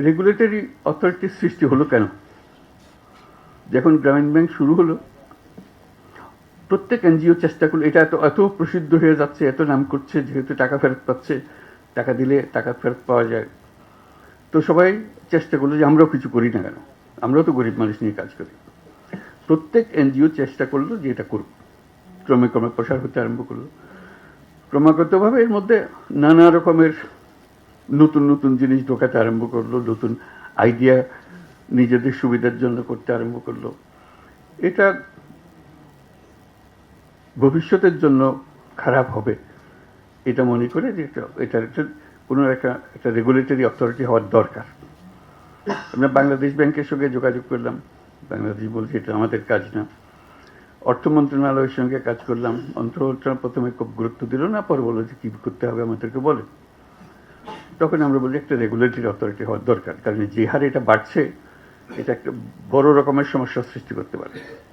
Regulatory অথরিটির সৃষ্টি হলো কেন? যখন গ্রামীণ ব্যাংক শুরু হলো, প্রত্যেক এনজিও চেষ্টা করল, এটা এত এত প্রসিদ্ধ হয়ে যাচ্ছে, এত নাম করছে, যেহেতু টাকা ফেরত পাচ্ছে, টাকা দিলে টাকা ফেরত পাওয়া যায়। তো সবাই চেষ্টা করল যে আমরাও কিছু করি না কেন? আমরাও তো গরিব মানুষ নিয়ে কাজ করি। প্রত্যেক এনজিও চেষ্টা করল যে এটা করুক। ক্রমে ক্রমে প্রসার হতে আরম্ভ করল। ক্রমাগতভাবে এর মধ্যে নানা রকমের নতুন নতুন জিনিস ঢোকাতে আরম্ভ করল, নতুন আইডিয়া নিজেদের সুবিধার জন্য করতে আরম্ভ করল। এটা ভবিষ্যতের জন্য খারাপ হবে। এটা মনে করে যে এটা, এটার একটা কোনো একটা একটা রেগুলেটরি অথরিটি হওয়ার দরকার। আমরা বাংলাদেশ ব্যাংকের সঙ্গে যোগাযোগ করলাম। বাংলাদেশ বলছে, এটা আমাদের কাজ না। অর্থ মন্ত্রণালয়ের সঙ্গে কাজ করলাম। অর্থ মন্ত্রণালয় প্রথমে খুব গুরুত্ব দিল, না পরে বলল যে কী করতে হবে আমাদেরকে বলে তখন আমরা বলি একটা রেগুলেটরি অথরিটি হওয়ার দরকার। কারণ যে হারে এটা বাড়ছে, এটা একটা বড় রকমের সমস্যার সৃষ্টি করতে পারে।